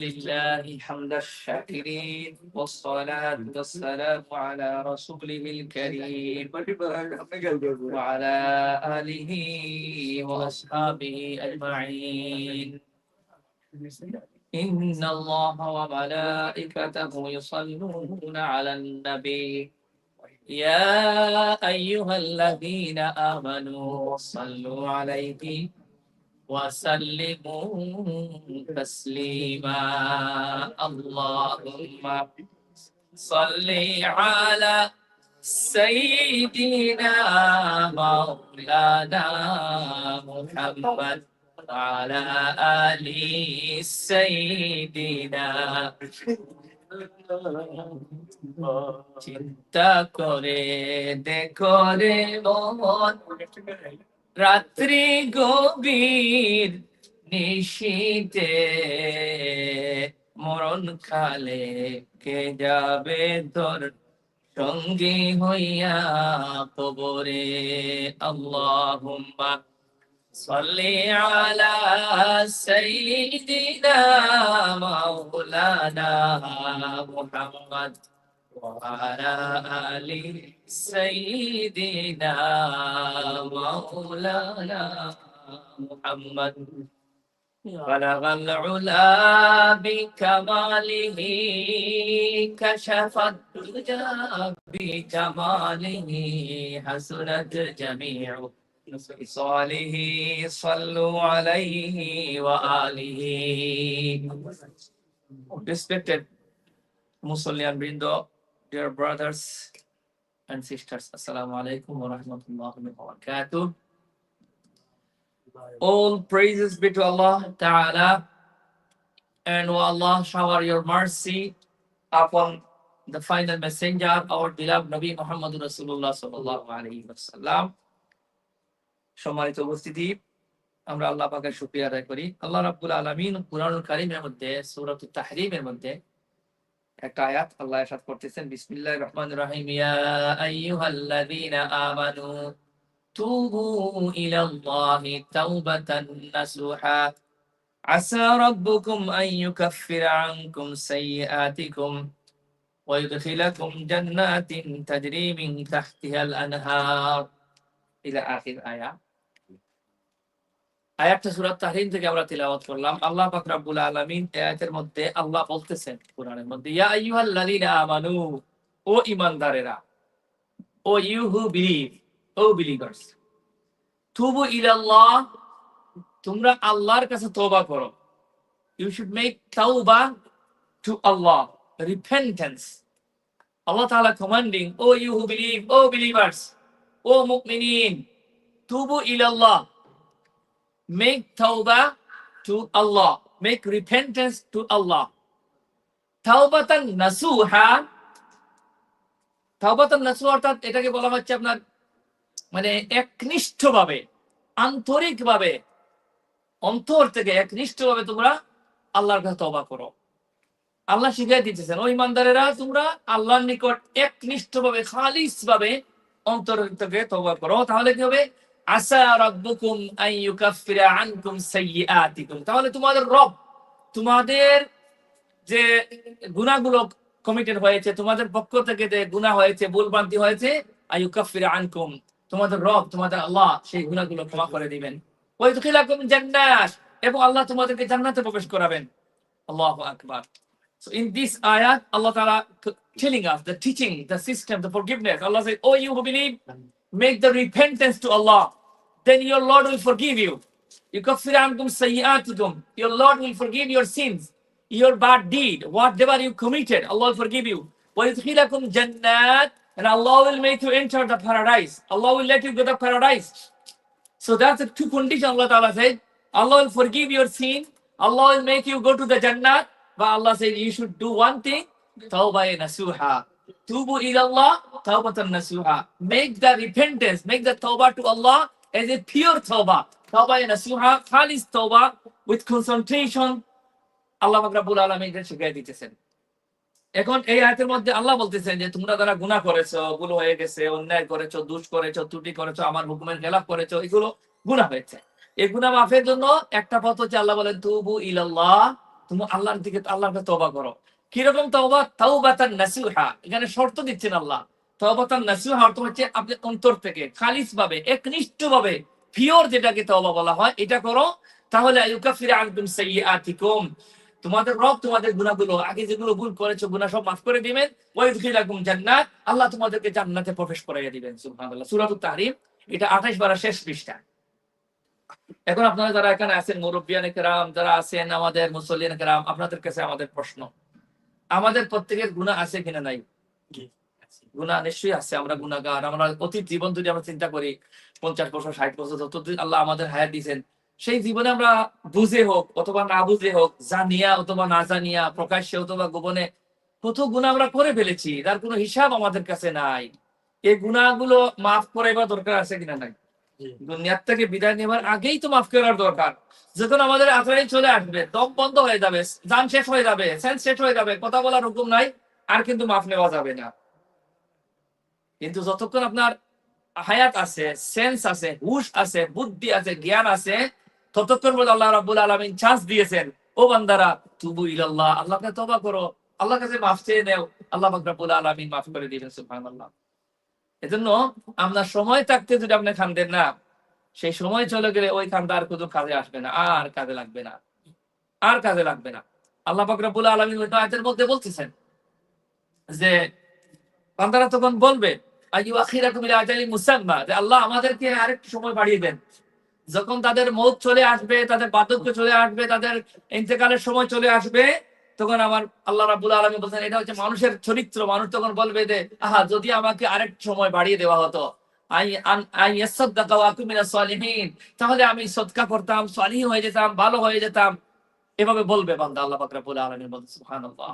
لله حمد الشاكرين والصلاة والسلام على رسوله الكريم وعلى آله وأصحابه أجمعين. إن الله وملائكته يصلون على النبي. يا أيها الذين آمنوا صلوا عليه. وسلموا تسليما اللهم صل على سيدنا مولانا محمد وعلى آل سيدنا চিন্তা করে দেখো রে মন রাত্রি গভীর নিশীতে মরণ কালে কে যাবে তোর সঙ্গী হইয়া কবরে আল্লাহুম্মা صلي على سيدنا مولانا محمد وعلى آل سيدنا مولانا محمد. بلغ العلا بكماله كشف الدجى بجماله حسنت جميع خصاله صلوا عليه وآله. Respected Muslim Brindo, dear brothers and sisters, Assalamu alaikum wa rahmatullahi wa barakatuh. All praises be to Allah Ta'ala, and O Allah, shower your mercy upon the final messenger, our beloved Nabi Muhammad Rasulullah sallallahu alayhi wa sallam. সম্মানিত উপস্থিতি আমরা আল্লাহ পাকের শুকরিয়া আদায় করি আল্লাহ রাব্বুল আলামিন কুরআনুল কারীমের মধ্যে সূরাতুত তাহরিমের মধ্যে একটা আয়াত আল্লাহ ইরশাদ করতেছেন বিসমিল্লাহির রহমানির রহিম ইয়া আইয়ুহাল্লাযীনা আমানু তুবু ইলাল্লাহি তাওবাতান নাসুহা عسى ربكم أن يكفر عنكم سيئاتكم ويدخلكم جنات تجري من تحتها الأنهار إلى آخر آية আয়াতটা সূরা তাহরিম থেকে আমরা তিলাওয়াত করলাম আল্লাহ পাক রব্বুল আলামিন এই আয়াতের মধ্যে আল্লাহ বলতেছেন কোরআনের মধ্যে ইয়া আইয়ুহাল্লাযীনা আমানু ও ঈমানদারেরা O you who believe O believers তুবু ইলাল্লাহ তোমরা আল্লাহর কাছে তওবা করো ইউ শুড মেক তাওবা টু আল্লাহ রিপেন্টেন্স আল্লাহ তাআলা commanding O you who believe O believers O মুমিনিন তুবু ইলাল্লাহ make tawbah to Allah, make repentance to Allah. তাওবাতান নাসুহা তাওবাতান নাসু অর্থাৎ এটাকে বলা হচ্ছে আপনার মানে একনিষ্ঠভাবে আন্তরিকভাবে অন্তর থেকে একনিষ্ঠভাবে তোমরা আল্লাহর কাছে তওবা করো। আল্লাহ শিখাই দিতেছেন ওই ইমানদারেরা তোমরা আল্লাহর নিকট একনিষ্ঠভাবে ভাবে অন্তর থেকে তওবা করো। তাহলে কি হবে? তাহলে তোমাদের রব তোমাদের যে গুনাহগুলো কমিটেড হয়েছে তোমাদের পক্ষ থেকে যে গুনাহ হয়েছে ভুলভ্রান্তি হয়েছে আনকুম। তোমাদের রব তোমাদের আল্লাহ সেই গুনাহগুলো ক্ষমা করে দিবেন। এবং আল্লাহ তোমাদেরকে জান্নাতে প্রবেশ করাবেন। আল্লাহু আকবার। So teaching, the system, forgiveness. Allah says, Oh, you who believe, make the repentance to Allah. then your Lord will forgive you. Your Lord will forgive your sins, your bad deed, whatever you committed, Allah will forgive you. And Allah will make you enter the paradise. Allah will let you go to paradise. So that's the two conditions Allah Ta'ala said. Allah will forgive your sin. Allah will make you go to the Jannah. But Allah said you should do one thing. Tawbah nasuha. Tubu ilallah tawbatan nasuha. Make the repentance, make the tawbah to Allah as a pure tawbah. Tawbah in nasuha. Khalis tawbah with concentration. Allah Rabbul Alamin শিখাই দিতেছেন এখন এই আয়াতের মধ্যে আল্লাহ বলতেছেন যে, তোমরা যারা গুনাহ করেছ, ভুল হয়ে গেছে, অন্যায় করেছ দুষ করেছ, ত্রুটি করেছ, আমার হুকুমের খেলাফ করেছ, এগুলো গুনাহ হয়েছে এই গুনাহ মাফের জন্য একটা পথ হচ্ছে আল্লাহ বলেন, তুবু ইলাল্লাহ তুমি আল্লাহর দিকে, আল্লাহর কাছে তওবা করো কীরকম তওবা তাওবাতান নাসুহা এখানে শর্ত দিচ্ছেন আল্লাহ নাসুহা অর্থ হচ্ছে আপনি অন্তর থেকে খালিস ভাবে একনিষ্ঠ ভাবে যেটাকে তওবা বলা হয়, এটা করো। তাহলে তোমাদের রব, তোমাদের গুনাহগুলো, আগে যেগুলো ভুল করেছ, গুনাহ সব মাফ করে দিবেন। জান্নাত। আল্লাহ তোমাদেরকে জান্নাতে প্রবেশ করাইয়া দিবেন, সুবহানাল্লাহ। সূরাতুত তাহরিম, এটা 28 বারা শেষ পৃষ্ঠা। এখন আপনারা যারা এখানে আছেন, মুরব্বিয়ান কেরাম, যারা আছেন, আমাদের মুসল্লিয়ান কেরাম, আপনাদের কাছে আমাদের প্রশ্ন। আমাদের প্রত্যেকের গুনাহ আছে কিনা নাই? গুনাহ নিশ্চয়ই আছে আমরা গুনাহগার। আমরা অতীত জীবন যদি আমরা চিন্তা করি পঞ্চাশ বছর ষাট বছর যতদিন আল্লাহ আমাদের হায়াত দিয়েছেন সেই জীবনে আমরা বুঝে হোক অথবা না বুঝে হোক জানিয়া অথবা না জানিয়া প্রকাশ্যে অথবা গোপনে কত গুণা আমরা করে ফেলেছি তার কোনো হিসাব আমাদের কাছে নাই। এই গুণাগুলো মাফ করাইবার দরকার আছে কিনা নাই? দুনিয়ার থেকে বিদায় নেবার আগেই তো মাফ করার দরকার। যখন আমাদের আত্রাই চলে আসবে দম বন্ধ হয়ে যাবে যান শেষ হয়ে যাবে সেন্স শেষ হয়ে যাবে কথা বলার হুকুম নাই আর কিন্তু মাফ নেওয়া যাবে না। কিন্তু যতক্ষণ আপনার হায়াত আছে সেন্স আছে, হুশ আছে, বুদ্ধি আছে, জ্ঞান আছে, ততক্ষণ পর্যন্ত আল্লাহ রাব্বুল আলামিন চান্স দিয়েছেন, ও বান্দারা, তুবু ইলাল্লাহ আল্লাহকে তওবা করো আল্লাহর কাছে মাফ চেয়ে নেও, আল্লাহ পাক রাব্বুল আলামিন মাফ করে দিবেন, সুবহানাল্লাহ। এজন্য আমরা সময় থাকতে যদি আপনি খান্দেন না, সেই সময় চলে গেলে ওই খান্দা আর কোনো কাজে আসবে না, আর কাজে লাগবে না, আর কাজে লাগবে না। আল্লাহ পাক রাব্বুল আলামিন মধ্যে বলতেছেন যে, বান্দারা তখন বলবে আল্লাহ আমাদেরকে আরেকটু সময় বাড়িয়ে দেন। যখন তাদের মৌত চলে আসবে, তাদের চলে আসবে, তাদের ইন্তেকালের সময় চলে আসবে, তখন আমার আল্লাহ রাবুল আলমী বলছেন, এটা হচ্ছে মানুষের চরিত্র। মানুষ তখন বলবে যে, আহা, যদি আমাকে আরেক সময় বাড়িয়ে দেওয়া হতো। সালিহিন। তাহলে আমি সদকা করতাম, সালিহ হয়ে যেতাম, ভালো হয়ে যেতাম। এভাবে বলবে বান্দা আল্লাহ পাক বলছেন সুবহানাল্লাহ।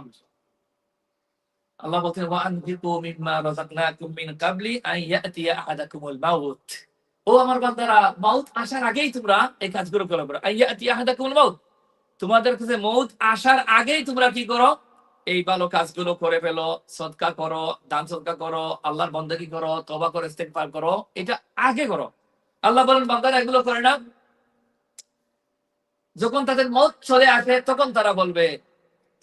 আহাদাকুমুল মাউত ও আমার বান্দারা মাউত আসার আগেই তোমরা এই কাজগুলো করে তোমাদের কাছে আসার আগেই তোমরা কি করো? এই ভালো কাজগুলো করে ফেলো সদকা করো, দান সদকা করো, আল্লাহর বন্দেগী করো তবা করে, ইস্তেগফার করো, এটা আগে করো। আল্লাহ বলেন, বান্দারা, এগুলো করে না যখন তাদের মত চলে আসে, তখন তারা বলবে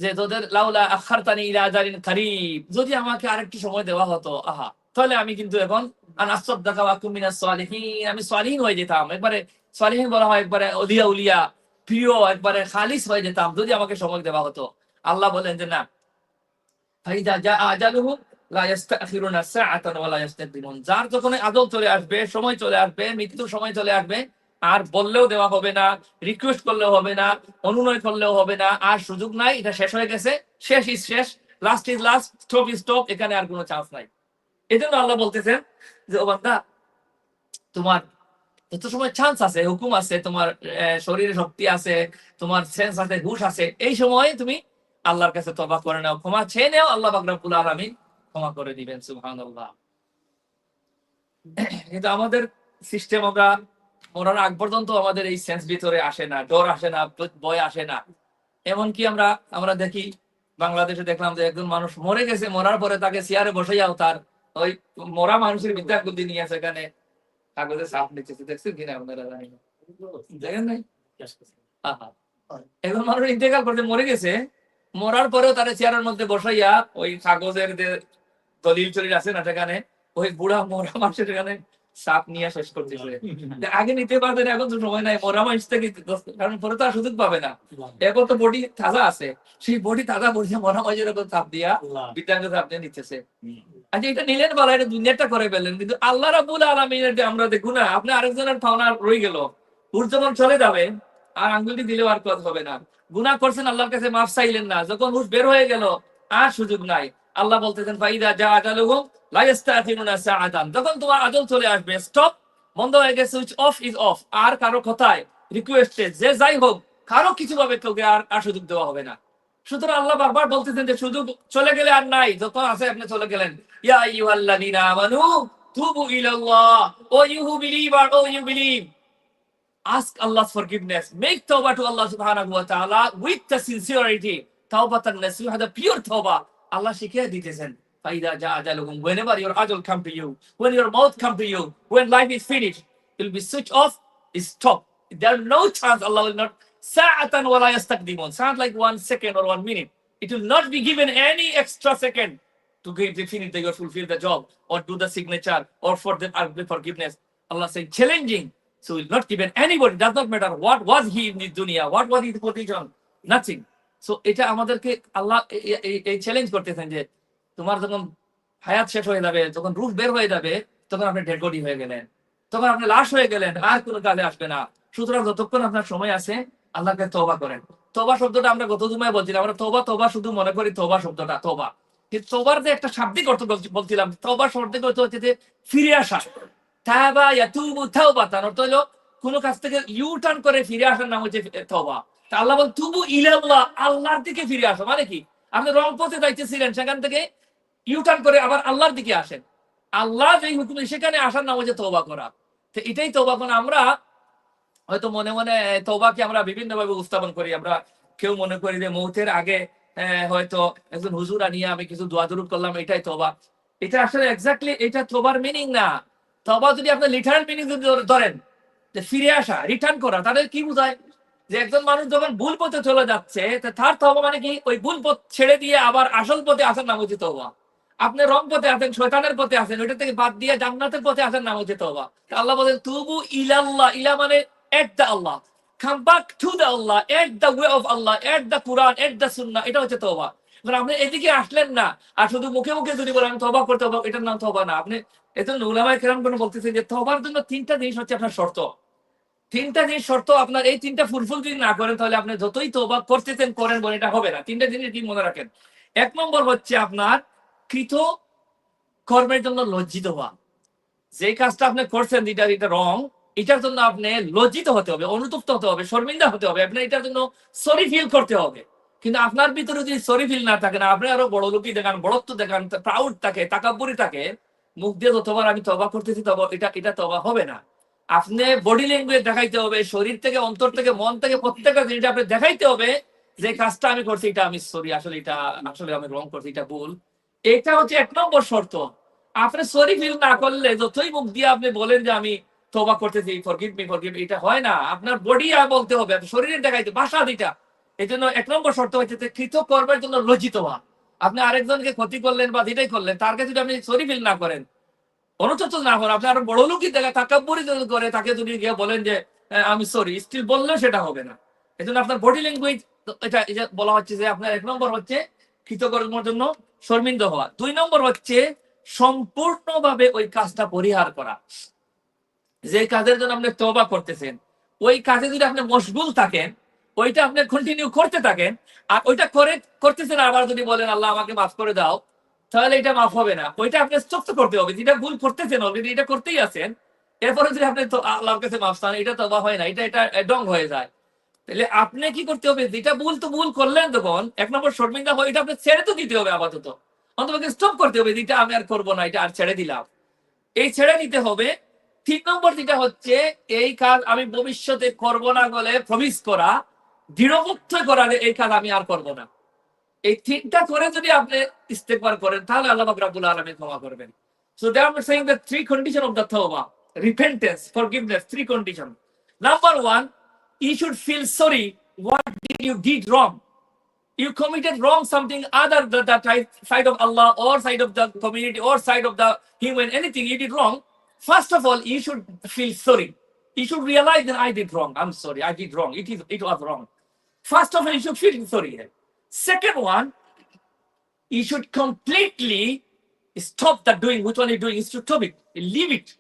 যে তোদের লাউলা আখারতানি ইলা আজারিন কারিব। যদি আমাকে আরেকটু সময় দেওয়া হতো, আহা। তাহলে আমি কিন্তু এখন আমি সালিহিন হয়ে যেতাম। একবারে সালিহিন বলা হয়, একবারে অলিয়া উলিয়া, প্রিয়, একবারে খালিস হয়ে যেতাম যদি আমাকে সময় দেওয়া হতো। আল্লাহ বলেন যে, না। যার যখন আদল চলে আসবে, সময় চলে আসবে, মৃত্যুর সময় চলে আসবে আর বললেও দেওয়া হবে না রিকোয়েস্ট করলেও হবে না, অনুনয় করলেও হবে না, আর সুযোগ নাই, এটা শেষ হয়ে গেছে, শেষ ইজ শেষ last is last stop is stop এখানে আর কোনো চান্স নাই। এই জন্য আল্লাহ বলতেছেন যে, ও বান্দা, তোমার যত সময় চান্স আছে, হুকুম আছে, তোমার শরীরে শক্তি আছে, তোমার সেন্স আছে, হুশ আছে, এই সময় তুমি আল্লাহর কাছে তবা করে নাও, ক্ষমা চেয়ে নেও, আল্লাহ বাকরাবুল আলমী ক্ষমা করে দিবেন সুহান আল্লাহ কিন্তু আমাদের সিস্টেম আমরা মরার আগ পর্যন্ত আমাদের এই সেন্স ভিতরে আসে না, ডর আসে না ভয় আসে না। এমনকি আমরা আমরা দেখি, বাংলাদেশে দেখলাম যে একজন মানুষ মরে গেছে, মরার পরে তাকে চেয়ারে বসে যাও তার ওই মরা মানুষের বিদ্যা বুদ্ধি নিয়ে সেখানে কাগজে সাপ নিচ্ছে দেখছেন কিনা আপনারা জানি না? দেখেন নাই। এখন মানুষ ইন্তেকাল করতে মরে গেছে, মরার পরেও তারা চেয়ারের মধ্যে বসাইয়া ওই কাগজের যে দলিল চলিল আছে না সেখানে, ওই বুড়া মরা মানুষের সেখানে সাপ নিয়ে শেষ করতেছে আগে নিতে পারতেন এখন তো সময় নাই মরা মানুষ থেকে কারণ পরে তো আর সুযোগ পাবে না। এখন তো বডি তাজা আছে। সেই বডি তাজা বডি মরা মানুষের উপর চাপ দিয়া বিদ্যাঙ্গ চাপ দিয়ে নিতেছে। আচ্ছা এটা নিলেন বলা এটা দুনিয়াটা করে ফেললেন কিন্তু আল্লাহ রাবুল আলমিনের আমরা দেখুন না আপনি আরেকজনের পাওনা রয়ে গেল। যখন চলে যাবে আর আঙ্গুলটি দিলেও আর কথা হবে না। গুনাহ করছেন আল্লাহর কাছে মাফ চাইলেন না। যখন হুশ বের হয়ে গেল আর সুযোগ নাই। আল্লাহ বলতেছেন, ফাইদা যা আজালুহুম লা ইস্তাতিনুনা সাআতান। যখন তোমার আজল চলে আসবে স্টপ বন্ধ হয়ে গেছে সুইচ অফ ইজ অফ আর কারও কথায় রিকোয়েস্টে যে যাই হোক, কারও কিছু ভাবে তোকে আর আর সুযোগ দেওয়া হবে না। সুতরাং আল্লাহ বারবার বলতেছেন যে সুযোগ চলে গেলে আর নাই যত আছে আপনি চলে গেলেন। ইয়া তুবু ইলাল্লাহ। O you who believe O you believe. Allah শিখিয়ে দিতেছেন ফাইদা যা আজালুহুম whenever your ajal come to you when your mouth come to you when life is finished it will be switch off is stop there are no chance Allah will not sa'atan wa la yastakdimun. Sound like one second or one minute. It will not be given any extra second to give to finish the or fulfill the job or do the signature or for the or the forgiveness. Allah said challenging. So will not given anybody, does not matter what was he in this dunya, what was his position, nothing. So, এটা আমাদেরকে আল্লাহ এই- challenge করতেছেন যে তোমার যখন হায়াত শেষ হয়ে যাবে, যখন রূপ বের হয়ে যাবে, তখন আপনি ডেড হয়ে গেলেন। তখন আপনি লাশ হয়ে গেলেন, আর কোনো কাজে আসবে না। সুতরাং যতক্ষণ আপনার সময় আছে, আল্লাহকে তবা করেন। তবা শব্দটা আমরা গত জুমায় বলছিলাম, আমরা তবা তবা শুধু মনে করি তবা শব্দটা তবা কিন্তু তবার যে একটা শাব্দিক অর্থ বলছিলাম তবা শব্দিক অর্থ হচ্ছে যে ফিরে আসা। তাবা ইয়াতুবু তাওবা তার অর্থ হলো কোনো কাজ থেকে ইউ টার্ন করে ফিরে আসার নাম হচ্ছে তবা তা আল্লাহ বল, তুবু ইলাল্লাহ, আল্লাহর দিকে ফিরে আসা। মানে কি? আপনি রং পথে যাইতেছিলেন, সেখান থেকে ইউ টার্ন করে আবার আল্লাহর দিকে আসেন। আল্লাহ যেই হুকুম সেখানে আসার নাম হচ্ছে তওবা করা। তো এটাই তওবা করা। আমরা হয়তো মনে মনে তওবাকে আমরা বিভিন্ন ভাবে উপস্থাপন করি। আমরা কেউ মনে করি যে মৌতের আগে হয়তো একজন হুজুর আনিয়ে আমি কিছু দোয়া দুরুদ করলাম, এটাই তওবা। এটা আসলে এক্স্যাক্টলি এটা তোবার মিনিং না। তবা যদি আপনি লিটারাল মিনিং যদি ধরেন ফিরে আসা রিটার্ন করা, তাদের কি বোঝায়? যে একজন মানুষ যখন ভুল পথে চলে যাচ্ছে তার তবা মানে কি? ওই ভুল পথ ছেড়ে দিয়ে আবার আসল পথে আসার নাম হচ্ছে তবা আপনি রং পথে আছেন, শয়তানের পথে আছেন, ওইটা থেকে বাদ দিয়ে জান্নাতের পথে আসার নাম হচ্ছে তবা তা আল্লাহ বলেন, তুবু ইলাল্লাহ ইলা মানে আল্লাহ। To Allah at way of Allah at at the সুন্নাহ, এটা হচ্ছে তবা এবার আপনি এদিকে আসলেন না, আর শুধু মুখে মুখে যদি বলেন করতে হবে এটার নাম তবা না। আপনি এজন্য উলামায়ে কেরাম কোন বলতেছে যে তবার জন্য তিনটা জিনিস হচ্ছে আপনার শর্ত। তিনটা জিনিস শর্ত আপনার, এই তিনটা ফুলফুল যদি না করেন, তাহলে আপনি যতই তবা করতেছেন, করেন বলে এটা হবে না। তিনটা জিনিস মনে রাখেন? এক নম্বর হচ্ছে আপনার কৃত কর্মের জন্য লজ্জিত হওয়া। যে কাজটা আপনি করছেন, যেটা এটা রং এটার জন্য আপনি লজ্জিত হতে হবে, অনুতপ্ত হতে হবে, শর্মিন্দা হতে হবে আপনার এটার জন্য সরি ফিল করতে হবে। কিন্তু আপনার ভিতরে যদি সরি ফিল না থাকে, না, আপনি আরও বড় লোকই দেখান, বড়ত্ব দেখান প্রাউড থাকে, তাকাব্বরি থাকে, মুখ দিয়ে যতবার আমি তবা করতেছি, তবা এটা এটা তবা হবে না। আপনি বডি ল্যাঙ্গুয়েজ দেখাইতে হবে, শরীর থেকে, অন্তর থেকে, মন থেকে প্রত্যেকটা জিনিস আপনি দেখাইতে হবে যে কাজটা আমি করছি, এটা আমি সরি আসলে এটা আসলে আমি রং করছি, এটা ভুল। এটা হচ্ছে এক নম্বর শর্ত। আপনি সরি ফিল না করলে, যতই মুখ দিয়ে আপনি বলেন যে আমি তোবা করতেছি ফরগিভ মি ফরগিভ এটা হয় না। আপনার বডি বলতে হবে আপনার শরীরে দেখাইতে, ভাষা দিটা এই জন্য এক নম্বর শর্ত হচ্ছে যে কৃত কর্মের জন্য লজ্জিত হওয়া। আপনি আরেকজনকে ক্ষতি করলেন বা যেটাই করলেন, তার কাছে যদি আপনি সরি ফিল না করেন অনুতপ্ত না করেন আপনি আরও বড় লোকই দেখা তাকাব্বরি করে তাকে যদি গিয়ে বলেন যে "হ্যাঁ, আমি সরি স্টিল বললেও সেটা হবে না। এই জন্য আপনার বডি ল্যাঙ্গুয়েজ এটা এটা বলা হচ্ছে যে আপনার এক নম্বর হচ্ছে কৃতকর্মের জন্য শর্মিন্দ হওয়া। দুই নম্বর হচ্ছে সম্পূর্ণভাবে ওই কাজটা পরিহার করা। যে কাজের জন্য আপনি তবা করতেছেন ওই কাজে যদি আপনি মশগুল থাকেন ওইটা আপনি কন্টিনিউ করতে থাকেন আর ওইটা করে করতেছেন আবার যদি বলেন আল্লাহ আমাকে মাফ করে দাও। তাহলে এটা মাফ হবে না। ওইটা আপনি স্টপ করতে হবে। যেটা ভুল করতেছেন অলরেডি এটা করতেই আছেন। এরপরে যদি আপনি আল্লাহর কাছে মাফ চান, এটা তবা হয় না, এটা এটা ডং হয়ে যায়। তাহলে আপনি কি করতে হবে? যেটা ভুল তো ভুল করলেন তখন, এক নম্বর শর্মিন্দা হয়, এটা আপনি ছেড়ে তো দিতে হবে আপাতত। অন্তত স্টপ করতে হবে, যেটা আমি আর করব না, এটা আর ছেড়ে দিলাম। এই ছেড়ে দিতে হবে। তিন নম্বর যেটা হচ্ছে, এই কাজ আমি ভবিষ্যতে করব না বলে প্রমিস করা দৃঢ়মুক্ত করা এই কাজ আমি আর করব না। এই তিনটা করে যদি আপনি ইস্তেকবার করেন তাহলে আল্লাহ পাক রাব্বুল আলামিন ক্ষমা করবেন so they are saying the three condition of the tawbah repentance forgiveness three condition number one you should feel sorry what did you did wrong you committed wrong something other than the ti- side of Allah or side of the community or side of the human, anything you did wrong, first of all, you should feel sorry. You should realize that I did wrong. I'm sorry, I did wrong. It is it was wrong. First of all, you should feel sorry. Second one, you should completely stop the doing which one you're doing is to stop it, leave it.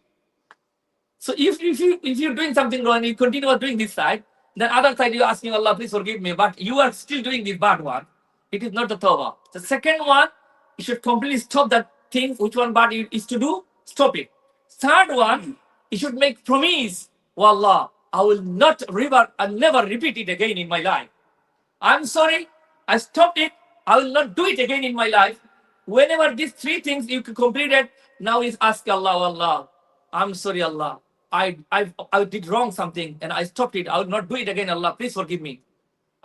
So if, if you if you're doing something wrong you continue doing this side, then other side you're asking Allah, please forgive me, but you are still doing this bad one. It is not the tawbah. The second one, you should completely stop that thing, which one bad is to do, stop it. Third one, you should make promise, oh Allah, I will not revert and never repeat it again in my life. I'm sorry, I stopped it. I will not do it again in my life. Whenever these three things you completed, now is ask Allah, oh Allah, I'm sorry, Allah. I, I I did wrong something and I stopped it. I will not do it again, Allah. Please forgive me.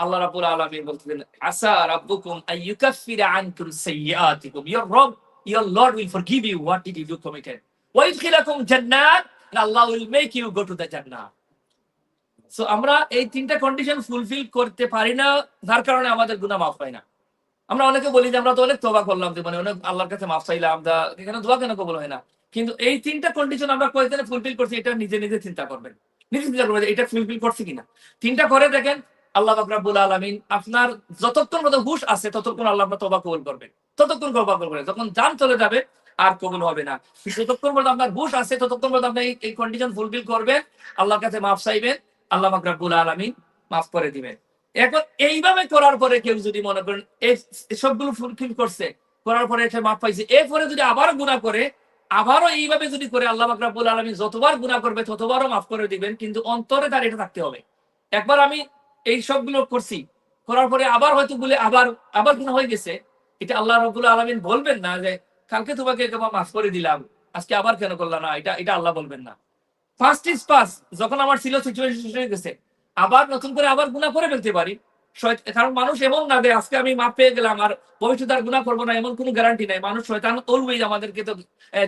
আল্লাহ রাব্বুল আলামিন বলতেন আসা রাব্বুকুম আইয়ুকাফিরা আনকুম সাইয়্যাতিকুম your rob your lord will forgive you what did you do committed wa yudkhilakum jannat and allah will make you go to the jannah so আমরা এই তিনটা condition fulfil করতে পারি না, যার কারণে আমাদের গুণা মাফ হয় না। আমরা অনেকে বলি যে, আমরা তো অনেক তোবা করলাম, যে মানে অনেক আল্লাহর কাছে মাফ চাইলাম দা এখানে দোয়া কেন কবল হয় না? কিন্তু এই তিনটা কন্ডিশন আমরা কয়েকদিনে ফুলফিল করছি, এটা নিজে নিজে চিন্তা করবেন। নিজে চিন্তা করবেন এটা ফুলফিল করছি কিনা। তিনটা করে দেখেন, আল্লাহ বাকরাবুল আলমিন আপনার যতক্ষণ মতো হুশ আছে, ততক্ষণ আল্লাহ তোবা কবুল করবেন ততক্ষণ তোবা করবেন যখন যান চলে যাবে, আর কবুল হবে না। যতক্ষণ পর্যন্ত আপনার হুশ আছে, ততক্ষণ পর্যন্ত আপনি এই কন্ডিশন ফুলফিল করবেন, আল্লাহর কাছে মাফ চাইবেন আল্লাহ বাকরাবুল আলমিন মাফ করে দিবেন। এখন এইভাবে করার পরে কেউ যদি মনে করেন এই সবগুলো ফুলফিল করছে, করার পরে সে মাফ পাইছে, এরপরে যদি আবারও গুণা করে, আবারও এইভাবে যদি করে, আল্লাহ বাকরাবুল আলমী যতবার গুণা করবে, ততবারও মাফ করে দিবেন, কিন্তু অন্তরে তার এটা থাকতে হবে। একবার আমি এই সবগুলো করছি, করার পরে আবার হয়তো বলে আবার আবার গুণা হয়ে গেছে, এটা আল্লাহ রবুল আলমিন বলবেন না যে, কালকে তোমাকে মাফ করে দিলাম, আজকে আবার কেন করলাম না, এটা এটা আল্লাহ বলবেন না। ফার্স্ট ইজ পাস যখন আমার ছিল সিচুয়েশন শেষ হয়ে গেছে, আবার নতুন করে আবার গুণা করে ফেলতে পারি। কারণ মানুষ এমন না যে আজকে আমি মাপ পেয়ে গেলাম আর ভবিষ্যতে আর গুণা করব না, এমন কোনো গ্যারান্টি নাই। মানুষ শয়তান অলওয়েজ আমাদেরকে তো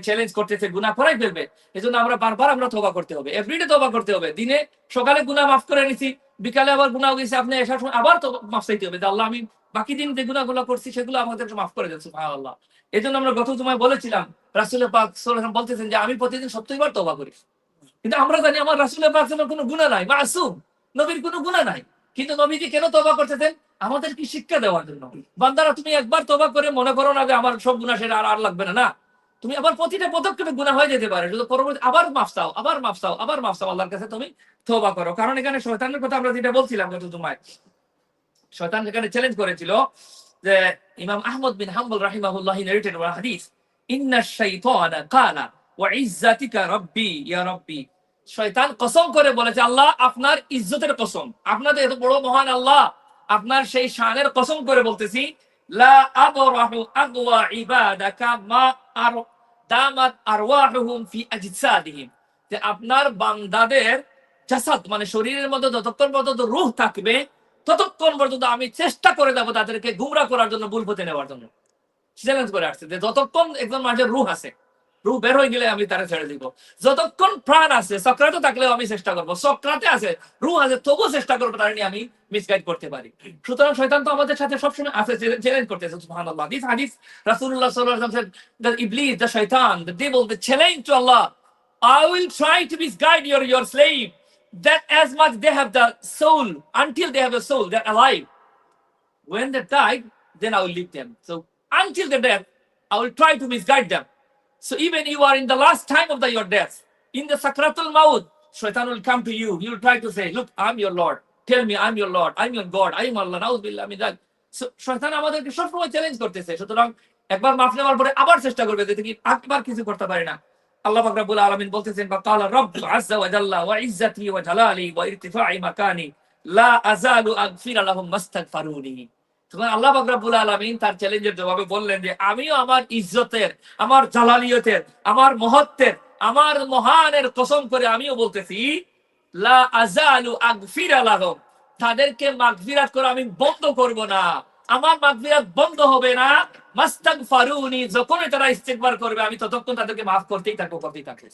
চ্যালেঞ্জ করতেছে গুণা করাই ফেলবে। এজন্য আমরা বারবার আমরা তোবা করতে হবে। এভরিডে তোবা করতে হবে। দিনে সকালে গুণা মাফ করে নিছি, বিকালে আবার গুণা গেছে, আপনি আসার সময় আবার তো মাফ চাইতে হবে আল্লাহ আমি বাকি দিন যে গুণাগুলো করছি, সেগুলো আমাদের মাফ করে দিচ্ছি আল্লাহ এই জন্য আমরা গত সময় বলেছিলাম রাসুল পাক সাল্লাল্লাহু আলাইহি ওয়াসাল্লাম বলতেছেন যে আমি প্রতিদিন সপ্তাহে বার তোবা করি। কিন্তু আমরা জানি আমার রাসুলের পাক কোনো গুণা নাই, মাসুম। নবীর কোনো গুণা নাই। কিন্তু নবীজি কেন তবা করতেছেন? আমাদের কি শিক্ষা দেওয়ার জন্য? বান্দারা, তুমি একবার তবা করে মনে করো না যে আমার সব গুণা সেটা আর আর লাগবে না। না, তুমি আবার প্রতিটা পদক্ষেপে গুণা হয়ে যেতে পারে। শুধু পরবর্তী আবার মাফ চাও, আবার মাফ চাও, আবার মাফ চাও আল্লাহর কাছে তুমি তবা করো। কারণ এখানে শয়তানের কথা আমরা যেটা বলছিলাম গত তোমায় শয়তান এখানে চ্যালেঞ্জ করেছিল যে ইমাম আহমদ বিন হাম্বল রাহিমাহুল্লাহ নারেটেড হাদিস ইন্না শাইতানা কালা শয়তান কসম করে বলেছে আল্লাহ আপনার ইজ্জতের কসম এত বড় মহান আল্লাহ, আপনার সেই শানের কসম করে বলতেছি আপনার বান্দাদের জাসাদ মানে শরীরের মধ্যে যতক্ষণ পর্যন্ত রূহ থাকবে, ততক্ষণ পর্যন্ত আমি চেষ্টা করে যাব তাদেরকে গুমরা করার জন্য, ভুল পথে নেওয়ার জন্য। চ্যালেঞ্জ করে আসছে? যে যতক্ষণ একজন মানুষের রুহ আছে রুহ বের হয়ে গেলে আমি তারা ছেড়ে দিব যতক্ষণ প্রাণ আছে সক্রাতে থাকলেও আমি চেষ্টা করব সক্রাতে আছে রুহ আছে তবুও চেষ্টা করব তারা নিয়ে আমি মিসগাইড করতে পারি সুতরাং শয়তান তো আমাদের সাথে সবসময় আছে চ্যালেঞ্জ করতেছে Allah I will try to misguide your your slave that as much they have the soul until they have a soul they're alive when they died then I will leave them so until the death I will try to misguide them so even you are in the last time of the, your death in the sakratul maut shaitan will come to you he will try to say look I'm your Lord tell me I'm your Lord I'm your God I'm Allah নাউজুবিল্লাহ মিন যালিক So, শয়তান আমাদেরকে সবসময় challenge করতেছে সুতরাং একবার মাফ নেওয়ার পরে আবার চেষ্টা করবে যে কি একবার কিছু করতে পারি না আল্লাহ পাক রব্বুল আলামিন বলতেছেন বা কালা রব্বু আযজা ওয়া জাল্লা ওয়া ইজ্জাতি ওয়া জালালি ওয়া ইরতিফাই মাকানি লা আযালু আগফিরা লাহুম মাস্তাগফিরুনি তখন আল্লাহ পাক রব্বুল আলামিন তার চ্যালেঞ্জের জবাবে বললেন যে, আমিও আমার ইজ্জতের, আমার জালালিয়তের, আমার মহত্বের, আমার মহানের কসম করে আমিও বলতেছি তাদেরকে মাগফিরাত করা আমি বন্ধ করব না। আমার মাগফিরাত বন্ধ হবে না। মাস্তাক ফারুনি যখনই তারা ইস্তেকবার করবে, আমি ততক্ষণ তাদেরকে মাফ করতেই থাকব করতেই থাকব।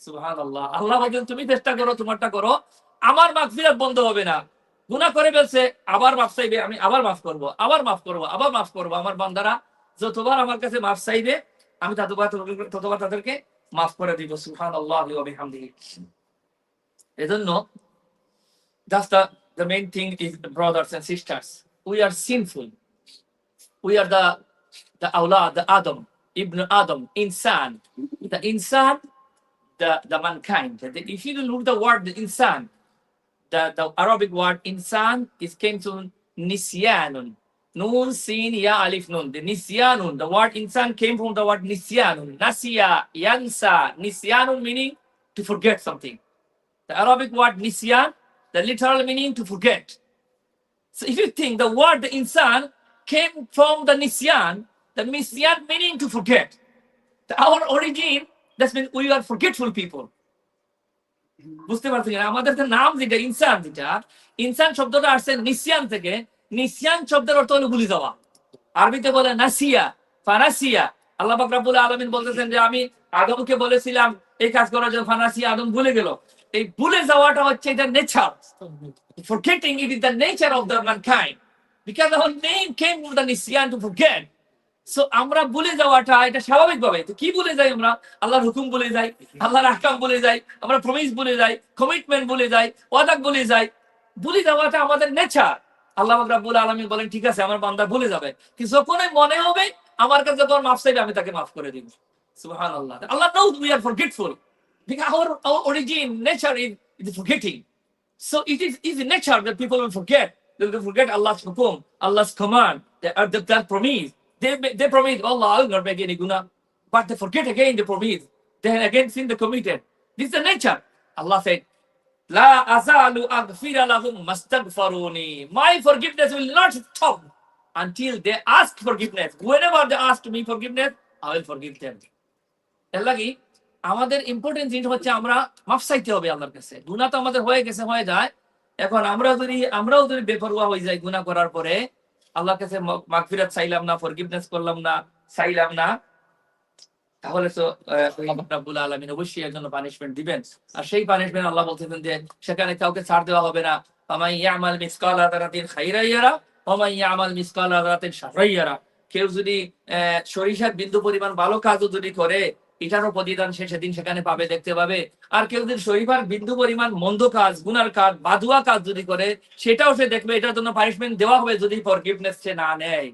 সুবহানাল্লাহ। আল্লাহ বলেন তুমি চেষ্টা করো, তোমারটা করো। আমার মাগফিরাত বন্ধ হবে না। গুনাহ করে ফেলছে আবার মাফ চাইবে আমি আবার মাফ করব আবার মাফ করব আবার মাফ করব আমার বান্দারা যতবার আমার কাছে মাফ চাইবে আমি ততবার ততবার তাদেরকে মাফ করে দিব সুবহানাল্লাহ ওয়া এজন্য the main thing is brothers and sisters we are sinful we are the the awlad the adam ibn adam insan the insan the the mankind The- if you look the word the the arabic word insan is came to nisyanun nun sin ya alif nun the nisyanun the word insan came from the word nisyanun nasiya yansa nisyanun meaning to forget something the Arabic word nisyan, the literal meaning to forget. So if you think the word the insan came from the nisyan, the nisyan meaning to forget. The, our origin, that's mean we are forgetful people. বুঝতে পারছি কিনা? আমাদের নাম যেটা, ইনসান যেটা, ইনসান শব্দটা আসছে নিসিয়ান থেকে। নিসিয়ান শব্দের অর্থ হলো ভুলে যাওয়া। আরবিতে বলে নাসিয়া, ফানাসিয়া। আল্লাহ পাক রাব্বুল আলামিন বলতেছেন যে, আমি আদমকে বলেছিলাম, এই কাজ করার জন্য ফানাসিয়া আদম ভুলে গেল। এই ভুলে যাওয়াটা হচ্ছে এটা nature. Forgetting it is the nature of the mankind because our name came from the nisyan to forget so আমরা ভুলে যাওয়াটা এটা স্বাভাবিক ভাবে তো কি ভুলে যাই আমরা? আল্লাহর হুকুম বলে যাই আল্লাহর আহকাম বলে যাই আমরা প্রমিস বলে যাই কমিটমেন্ট বলে যাই ওয়াদাক বলে যাই। ভুলে যাওয়াটা আমাদের নেচার আল্লাহ বলেন ঠিক আছে আমার বান্দা যাবে। কিন্তু যখনই মনে হবে আমার কাছে মাফ চাইবে আমি তাকে মাফ করে দিব। আল্লাহ knows we are forgetful because our, our origin nature is, is that people will forget forget Allah's hukum Allah's command the, that promise they they promise Allah I will not make any guna but they forget again the promise then again sin they committed this is the nature Allah said La azalu aghfira lahum mastaghfaruni. My forgiveness will not stop until they ask forgiveness. Whenever they ask me forgiveness, I will forgive them. এর আমাদের important জিনিস হচ্ছে আমরা মাফ চাইতে হবে আল্লাহর কাছে গুনাহ তো আমাদের হয়ে গেছে হয়ে যায় এখন আমরা যদি আমরাও যদি বেপরোয়া হয়ে যাই গুনাহ করার পরে আল্লাহর কাছে মাগফিরাত চাইলাম না ফরগিভনেস করলাম না চাইলাম না তাহলে তো আহ, আল্লাহ। রাব্বুল আলামিন অবশ্যই এর জন্য পানিশমেন্ট দিবেন। আর সেই পানিশমেন্ট আল্লাহ বলতেছেন যে সেখানে কাউকে ছাড় দেওয়া হবে না। ফামান ইয়ামাল মিসকালা যারাতিন খাইরা ইয়ারা ওমান ইয়ামাল মিসকালা যারাতিন শাররা ইয়ারা। কেউ যদি সরিষার বিন্দু পরিমাণ ভালো কাজও যদি করে এটারও প্রতিদান সে সেদিন সেখানে পাবে দেখতে পাবে আর কেউ যদি শরীফার বিন্দু পরিমাণ মন্দ কাজ গুনার কাজ বাদুয়া কাজ যদি করে সেটাও সে দেখবে এটার জন্য পানিশমেন্ট দেওয়া হবে যদি ফরগিভনেস সে না নেয়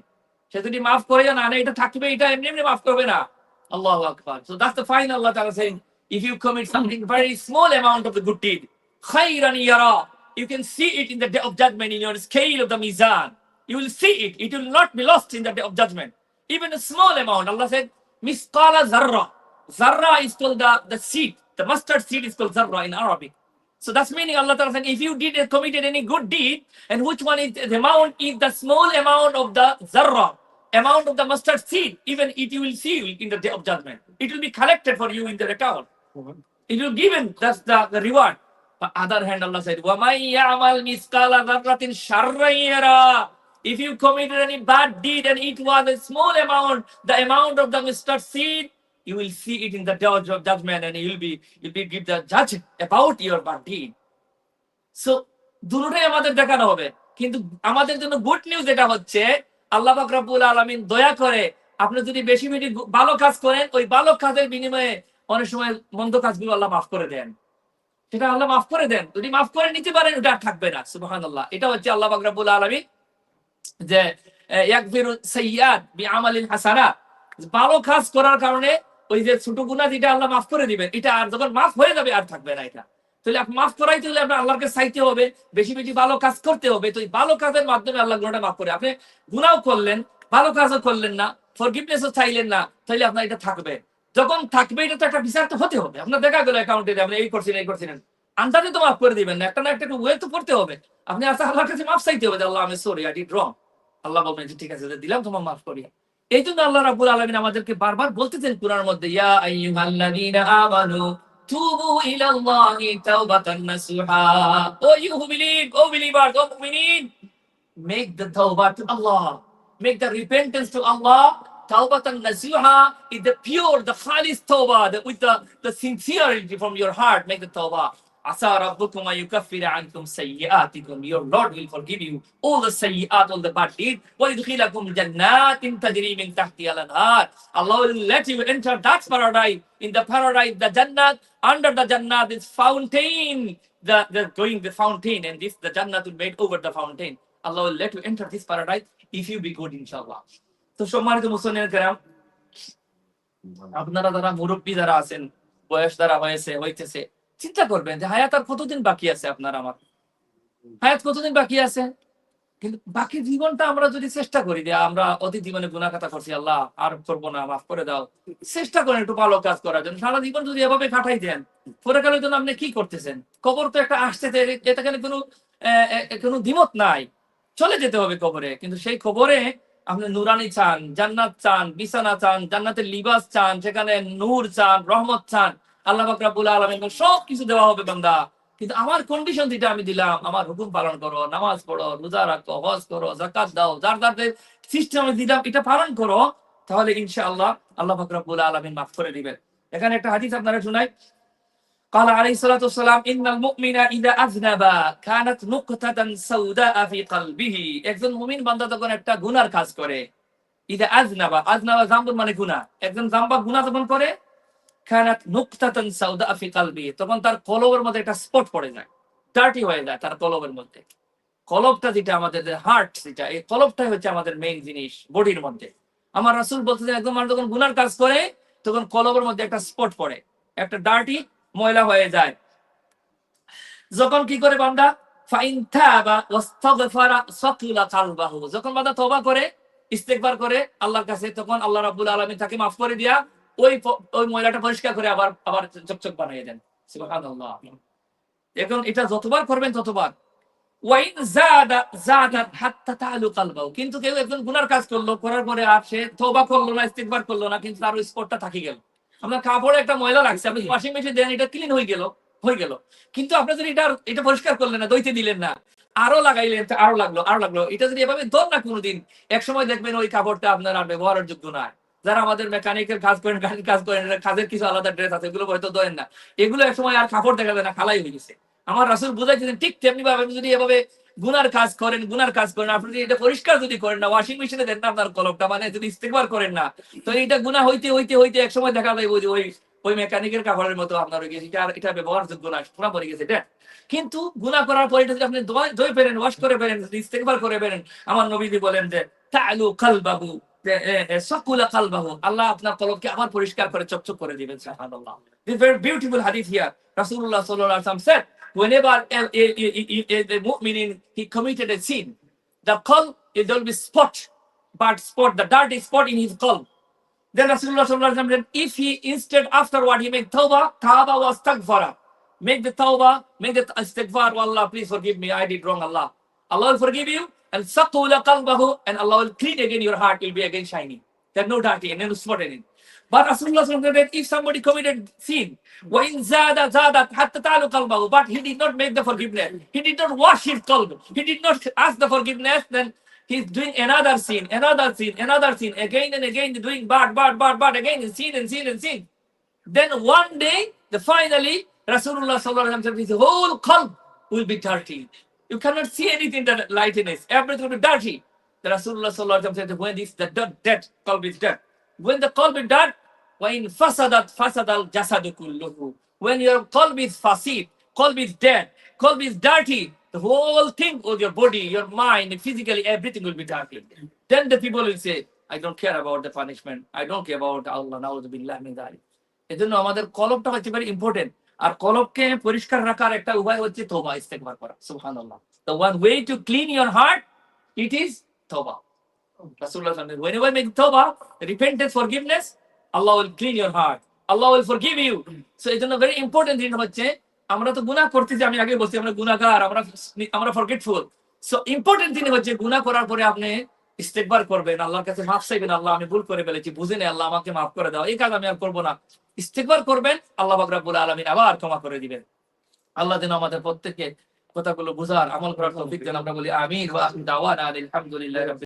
সে যদি মাফ করে না নেয় এটা থাকবে এটা এমনি এমনি মাফ করবে না Ta'ala saying, if you commit something very small amount of the good deed, khayran yara, you can see it in the day of judgment in your scale of the mizan. You will see it. It will not be lost in the day of judgment. Even a small amount. Allah said, misqala zarra. Zarra is called the, the seed. The mustard seed is called zarra in Arabic. So that's meaning Allah Ta'ala saying, if you did committed any good deed, and which one is the amount is the small amount of the zarra, amount of the mustard seed, even it you will see in the day of judgment. It will be collected for you in the account. It will given that's the, the reward. But other hand, Allah said, وَمَنْ يَعْمَلْ مِثْقَالَ ذَرَّةٍ شَرًّا يَرَى If you committed any bad deed and it was a small amount, the amount of the mustard seed, you will see it in the day of judgment and you'll be you'll be give the judge about your bad deed. So দুটোটাই আমাদের দেখানো হবে। কিন্তু আমাদের জন্য good news এটা হচ্ছে আল্লাহ পাক রব্বুল দয়া করে আপনি যদি বেশি বেশি ভালো কাজ করেন ওই ভালো কাজের বিনিময়ে অনেক সময় মন্দ কাজগুলো আল্লাহ মাফ করে দেন। সেটা আল্লাহ মাফ করে দেন। যদি মাফ করে নিতে পারেন ওটা থাকবে না। সুবহানাল্লাহ। এটা হচ্ছে আল্লাহ পাক রব্বুল আলামিন যে আহ, ইয়াগফিরু সাইয়্যাত বিআমালিল হাসানাত। ভালো কাজ করার কারণে ওই যে ছোট গুনাহ যেটা আল্লাহ মাফ করে দিবেন, এটা আর যখন মাফ হয়ে যাবে, আর থাকবে না এটা। তাহলে আপনি মাফ করাইতে হলে আপনার আল্লাহকে চাইতে হবে, বেশি বেশি ভালো কাজ করতে হবে। তো এই ভালো কাজের মাধ্যমে আল্লাহ গুণাটা মাফ করে। আপনি গুনাও করলেন, ভালো কাজও করলেন না ফরগিভনেসও চাইলেন না, তাহলে আপনার এটা থাকবে। যখন থাকবে, এটা তো একটা বিচার তো হতে হবে। আপনার দেখা গেল অ্যাকাউন্টে আপনি এই করছিলেন এই করছিলেন আন্দাজে তো মাফ করে দিবেন না, একটা না একটা ওয়ে তো করতে হবে। আপনি আসলে আল্লাহর কাছে মাফ চাইতে হবে আল্লাহ, আমি সরি আই ডিড রং আল্লাহ বলবেন যে, ঠিক আছে, দিলাম তোমার মাফ করি এই জন্য আল্লাহ রাব্বুল আলামিন আমাদেরকে বারবার বলতেছেন কুরআনের মধ্যে ইয়া আইয়ুহাল্লাযীনা আমানু তুবু ইলাল্লাহি তাওবাতান নাসুহা O you who believe O believers ও মুমিনিন make the tawbah to Allah make the repentance to Allah tawbatan nasuha is the pure the khalis tawbah the, with the, the sincerity from your heart make the tawbah asa rabbukum wa yukaffira ankum sayyi'atikum your lord will forgive you all the sayyi'at all the bad deed wa yudkhilakum jannatin tajri min tahtiha al-anhar Allah will let you enter that paradise in the paradise the jannat under the jannat is fountain the, the going the fountain and this the jannat will made over the fountain Allah will let you enter this paradise if you be good inshallah তো সম্মানিত মুসলিমের কেরাম আপনারা যারা মুরব্বী যারা আছেন বয়স দ্বারা হয়েছে হইতেছে চিন্তা করবেন যে হায়াত আর কতদিন বাকি আছে আপনার আমার? হায়াত কতদিন বাকি আছে? কিন্তু বাকি জীবনটা আমরা যদি চেষ্টা করি যে আমরা অতি জীবনে গুণাখাতা করছি, আল্লাহ, আর করব না, মাফ করে দাও। চেষ্টা করেন একটু ভালো কাজ করার জন্য। সারা জীবন যদি এভাবে কাটাই দেন পরে জন্য আপনি কি করতেছেন? কবর তো একটা আসতেছে এটা কেন কোনো দ্বিমত নাই। চলে যেতে হবে কবরে, কিন্তু সেই খবরে আপনি নুরানি চান, জান্নাত চান, বিছানা চান, জান্নাতের লিবাস চান, সেখানে নূর চান, রহমত চান। আল্লাহ বাকরাবুল আলমিন সব কিছু দেওয়া হবে বান্দা কিন্তু আমার কন্ডিশন যেটা আমি দিলাম আমার হুকুম পালন করো নামাজ পড়ো রোজা রাখো হজ করো জাকাত দাও যার যার সিস্টেম আমি দিলাম এটা পালন করো তাহলে ইনশাআল্লাহ আল্লাহ ফাকরাবুল আলমিন মাফ করে দিবেন এখানে একটা হাদিস আপনারা শুনাই قال عليه الصلاة والسلام إن المؤمن إذا أذنب كانت نقطة سوداء في قلبه একজন মুমিন বান্দা যখন একটা গুনার কাজ করে ইদা আজনাবা আজনাবা জাম্বুর মানে গুনাহ একজন জাম্বা গুনাহ যখন করে কানাত সাউদা তখন তার কলবের মধ্যে একটা স্পট পড়ে যায়। ডার্টি হয়ে যায় তার কলবের মধ্যে। কলবটা যেটা আমাদের হার্ট যেটা, এই কলবটাই হচ্ছে আমাদের মেইন জিনিস বডির মধ্যে। আমার রাসূল বলতেছেন, একদম মানুষ যখন গুনার কাজ করে, তখন কলবের মধ্যে একটা স্পট পড়ে। একটা ডার্টি ময়লা হয়ে যায়। যখন কি করে বান্দা? যখন বান্দা তওবা করে, ইস্তেগফার করে, আল্লাহর কাছে, তখন আল্লাহ রাব্বুল আলামিন তাকে মাফ করে দিয়া ওই ওই ময়লাটা পরিষ্কার করে আবার আবার চকচক বানিয়ে দেন। এখন এটা যতবার করবেন ততবার। কিন্তু কেউ একজন গুনার কাজ করল, করার পরে আর সে করল না করল না, কিন্তু তার স্পটটা থাকি গেল। আপনার কাপড়ে একটা ময়লা লাগছে, আপনি ওয়াশিং মেশিন দেন, এটা ক্লিন হয়ে গেল হয়ে গেল। কিন্তু আপনি যদি এটা এটা পরিষ্কার করলেন না দইতে দিলেন না, আরও লাগাইলেন আরও লাগল আরও লাগল। এটা যদি এভাবে ধর না কোনোদিন এক সময় দেখবেন ওই কাপড়টা আপনার আর ব্যবহারের যোগ্য নয় যারা আমাদের মেকানিকের কাজ করেন গাড়ির কাজ করেন কাজের কিছু আলাদা ড্রেস আছে এগুলো হয়তো দেন না। এগুলো এক সময় আর কাপড় দেখা যায় না খালাই হয়ে গেছে। আমার রাসুল বুঝাইছেন ঠিক তেমনি ভাবে আপনি যদি এভাবে গুনার কাজ করেন গুনার কাজ করেন আপনি যদি এটা পরিষ্কার যদি করেন না ওয়াশিং মেশিনে দেন না আপনার কলমটা মানে যদি ইস্তেকবার করেন না তো এটা গুনাহ হইতে হইতে হইতে এক সময় দেখা যায় ওই ওই মেকানিকের কাপড়ের মতো আপনার হয়ে গেছে এটা এটা ব্যবহারযোগ্য না পুরা পড়ে গেছে এটা কিন্তু গুনাহ করার পরে এটা যদি আপনি ধোয় ফেলেন ওয়াশ করে ফেলেন ইস্তেকবার করে ফেলেন আমার নবীজি বলেন যে তালু কালবাহু যে, এ, এ, সাকুলা কালবাহু আল্লাহ আপনার কলবকে আবার পরিষ্কার করে চকচক করে দিবেন সুবহানাল্লাহ this very beautiful hadith here rasulullah sallallahu alaihi wasallam said whenever a, a, a, a, a, a mu'min he committed a sin the qalb there will be spot but spot the dirty spot in his qalb then Rasulullah sallallahu alaihi wasallam said, if he instead afterward he make tawbah, tawbah was tagfara. Make the tawbah, make the istighfar, oh Allah, please forgive me, I did wrong, Allah. Allah will forgive you, and qalbahu, and Allah will clean again your heart, will be again shining. There's no dirty and no spot in it. But Rasulullah said, if somebody committed sin, zada zada but he did not make the forgiveness, he did not wash his kalb, he did not ask the forgiveness, then he's doing another sin, another sin, another sin, again and again doing bad, bad, bad, bad, again and sin and sin and sin. Then one day, the finally, Rasulullah said, his whole kalb will be dirty. You cannot see anything that lightness. Everything will be dirty. The Rasulullah sallallahu alaihi wasallam said, when this the dirt, dead, qalb is dead. When the qalb is dead, when fasadat fasadal jasadu kulluhu. When your qalb is fasid, qalb is dead, qalb is dirty, the whole thing of your body, your mind, physically, everything will be dirty. Then the people will say, I don't care about the punishment. I don't care about Allah. Na'udhu min dhalik. এজন্য আমাদের কলবটা হচ্ছে very important আর কলবকে পরিষ্কার রাখার একটা উপায় হচ্ছে তোবা ইস্তেকবার করা, সুবহানাল্লাহ। The one way to clean your heart, it is তোবা রাসূলুল্লাহ সাল্লাল্লাহু আলাইহি whenever make তোবা repentance, forgiveness Allah will clean your heart Allah will forgive you so, এজন্য ভেরি ইম্পর্টেন্ট জিনিস হচ্ছে, আমরা তো গুনাহ করতেছি আমি আগে বলছি, আমরা গুনাহগার, আমরা আমরা ফরগেটফুল সো ইম্পর্টেন্ট জিনিস হচ্ছে, গুনাহ করার পরে আপনি ইস্তেকবার করবেন, আল্লাহর কাছে মাফ চাইবেন, আল্লাহ আমি ভুল করে ফেলেছি, বুঝে নেই, আল্লাহ আমাকে মাফ করে দাও, এই কাজ আমি আর করব না। ইস্তেকবার করবেন, আল্লাহ বাকরাবুল আলমিন আবার ক্ষমা করে দিবেন। আল্লাহ যেন আমাদের প্রত্যেকে কথাগুলো বুঝার আমল করার তৌফিক যেন আমরা বলি আমির আলহামদুলিল্লাহ